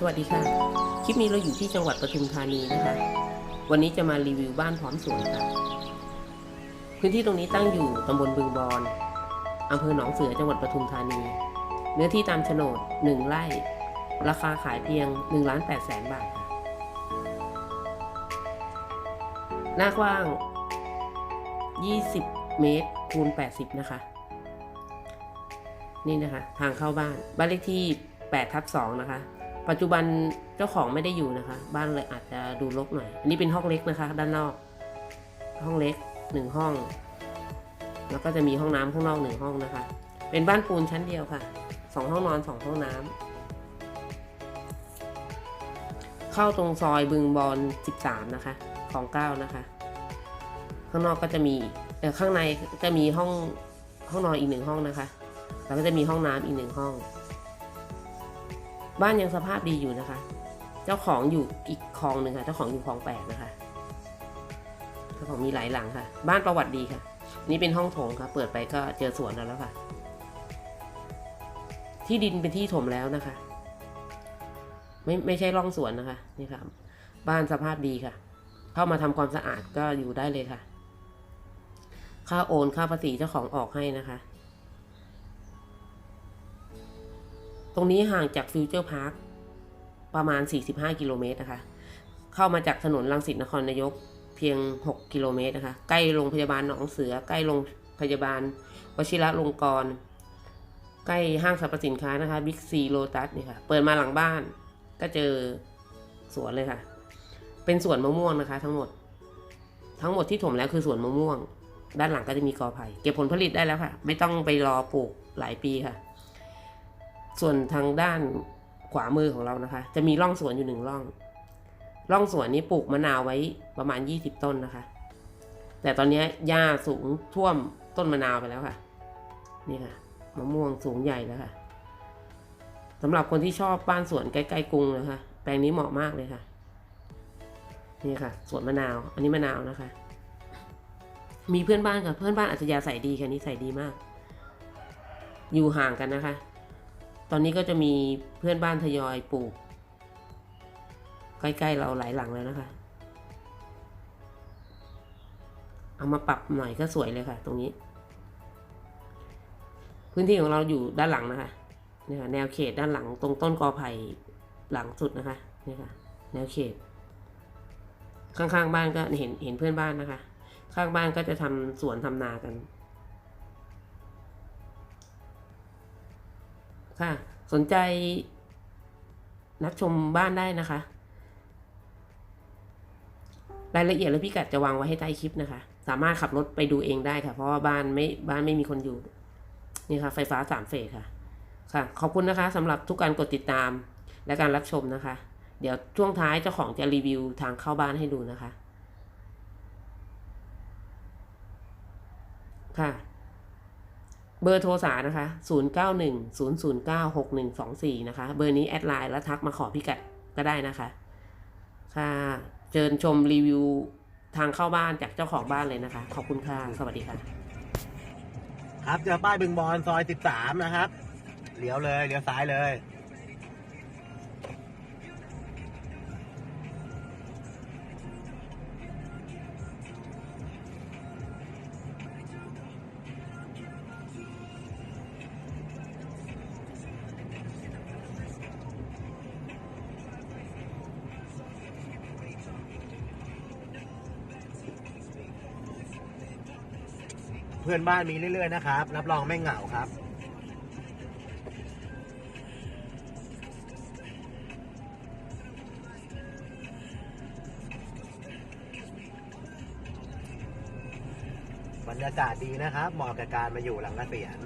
สวัสดีค่ะ คลิปนี้เราอยู่ที่จังหวัดปทุมธานีนะคะ วันนี้จะมารีวิวบ้านพร้อมสวนค่ะ พื้นที่ตรงนี้ตั้งอยู่ตำบลบึงบอนอำเภอหนองเสือจังหวัดปทุมธานี เนื้อที่ตามโฉนด 1 ไร่ ราคาขายเพียง1ล้าน8แสนบาทค่ะ หน้ากว้าง 20 เมตรคูณ 80 นะคะ นี่นะคะ ทางเข้าบ้าน บ้านเลขที่8ทับ2นะคะ ปัจจุบันเจ้าของไม่ได้อยู่นะคะ บ้านเลยอาจจะดูรกหน่อย อันนี้เป็นห้องเล็กนะคะ ด้านนอก ห้องเล็กหนึ่งห้อง แล้วก็จะมีห้องน้ำข้างนอกหนึ่งห้องนะคะ เป็นบ้านปูนชั้นเดียวค่ะสองห้องนอนสองห้องน้ำเข้าตรงซอยบึงบอล13นะคะของเก้านะคะ ข้างนอกก็จะมีเออข้างในจะมีห้องห้องนอนอีกหนึ่งห้องนะคะ แล้วก็จะมีห้องน้ำอีกหนึ่งห้อง บ้านยังสภาพดีอยู่นะคะ เจ้าของอยู่อีกคลองหนึ่งค่ะ เจ้าของอยู่คลองแปดนะคะ เจ้าของมีหลายหลังค่ะ บ้านประวัติดีค่ะ นี่เป็นห้องโถงค่ะ เปิดไปก็เจอสวนแล้วแล้วค่ะ ที่ดินเป็นที่ถมแล้วนะคะ ไม่ไม่ใช่ร่องสวนนะคะ นี่ค่ะ บ้านสภาพดีค่ะ เข้ามาทำความสะอาดก็อยู่ได้เลยค่ะ ค่าโอนค่าภาษีเจ้าของออกให้นะคะ ตรงนี้ห่างจากฟิวเจอร์พาร์คประมาณ 45 กิโลเมตรนะคะ เข้ามาจากถนนรังสิตนครนายกเพียง 6 กิโลเมตรนะคะ ใกล้โรงพยาบาลหนองเสือ ใกล้โรงพยาบาลวชิระลงกรณ์ใกล้ห้างสรรพสินค้านะคะบิ๊กซีโลตัสเนี่ยค่ะ เปิดมาหลังบ้านก็เจอสวนเลยค่ะ เป็นสวนมะม่วงนะคะ ทั้งหมด ทั้งหมดที่ถมแล้วคือสวนมะม่วง ด้านหลังก็จะมีกอไผ่เก็บผลผลิตได้แล้วค่ะ ไม่ต้องไปรอปลูกหลายปีค่ะ ส่วนทางด้านขวามือของเรานะคะ จะมีร่องสวนอยู่หนึ่งร่อง ร่องสวนนี้ปลูกมะนาวไว้ประมาณ 20 ต้นนะคะ แต่ตอนนี้หญ้าสูงท่วมต้นมะนาวไปแล้วค่ะ นี่ค่ะมะม่วงสูงใหญ่แล้วค่ะสำหรับคนที่ชอบบ้านสวนใกล้ๆกรุงนะคะ แปลงนี้เหมาะมากเลยค่ะ นี่ค่ะสวนมะนาว อันนี้มะนาวนะคะ มีเพื่อนบ้านค่ะ เพื่อนบ้านอัจฉริยะใส่ดีค่ะนิสัยดีมาก อยู่ห่างกันนะคะ ตอนนี้ก็จะมีเพื่อนบ้านทยอยปลูก ใกล้ๆเราหลายหลังแล้วนะคะ เอามาปรับหน่อยก็สวยเลยค่ะ ตรงนี้ พื้นที่ของเราอยู่ด้านหลังนะคะเนี่ยค่ะแนวเขตด้านหลังตรงต้นกอไผ่หลังสุดนะคะเนี่ยค่ะ แนวเขต ข้างๆบ้านก็เห็นเห็นเพื่อนบ้านนะคะ ข้างบ้านก็จะทำสวนทำนากัน ค่ะ สนใจนักชมบ้านได้นะคะ รายละเอียดและพิกัดจะวางไว้ให้ใต้คลิปนะคะ สามารถขับรถไปดูเองได้ค่ะ เพราะว่าบ้านไม่บ้านไม่มีคนอยู่ นี่ค่ะ ไฟฟ้าสามเฟสค่ะ ค่ะ ขอบคุณนะคะสำหรับทุกการกดติดตามและการรับชมนะคะ เดี๋ยวช่วงท้ายเจ้าของจะรีวิวทางเข้าบ้านให้ดูนะคะ ค่ะ เบอร์โทรสานะคะ 0910096124 นะคะ เบอร์นี้แอดไลน์แล้วทักมาขอพิกัดก็ได้นะคะ ค่ะ เชิญชมรีวิวทางเข้าบ้านจากเจ้าของบ้านเลยนะคะ ขอบคุณค่ะ สวัสดีค่ะ ครับเจอป้ายบึงบอลซอย 13 นะครับ เลี้ยวเลย เลี้ยวซ้ายเลย เพื่อนบ้านมีเรื่อยๆนะครับ รับรองไม่เหงาครับบรรยากาศดีนะครับเหมาะกับการมาอยู่หลังเกษียณ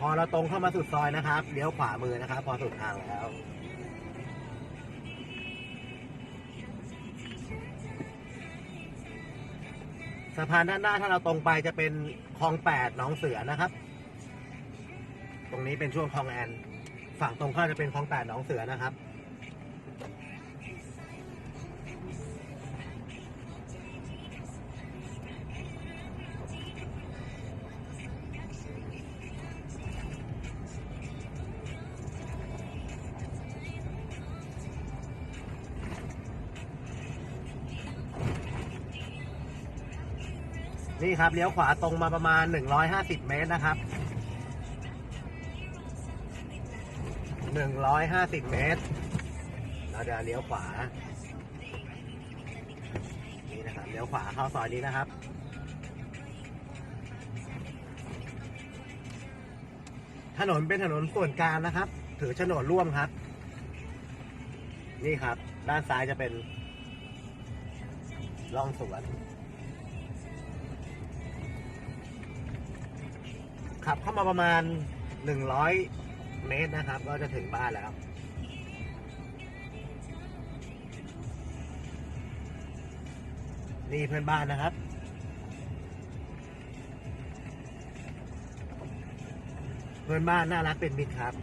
พอเราตรงเข้ามาสุดซอยนะครับเลี้ยวขวามือนะครับ พอสุดทางแล้ว สะพานด้านหน้าถ้าเราตรงไปจะเป็นคลองแปดหนองเสือนะครับ ตรงนี้เป็นช่วงคลองแอน ฝั่งตรงข้ามจะเป็นคลองแปดหนองเสือนะครับ นี่ครับเลี้ยวขวาตรงมาประมาณ 150 เมตรนะครับ 150 เมตร เราจะเลี้ยวขวา นี่นะครับเลี้ยวขวาเข้าซอยนี้นะครับ ถนนเป็นถนนส่วนกลางนะครับ ถือโฉนดร่วมครับ นี่ครับ ด้านซ้ายจะเป็นร่องสวน ขับเข้ามาประมาณ 100 เมตรนะครับ ก็จะถึงบ้านแล้วนี่เพื่อนบ้านนะครับ เพื่อนบ้านน่ารักเป็นมิตรครับ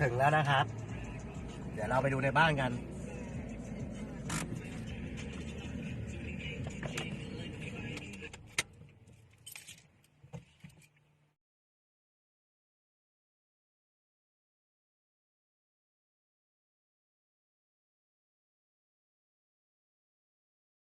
ถึงแล้วนะครับ เดี๋ยวเราไปดูในบ้านกัน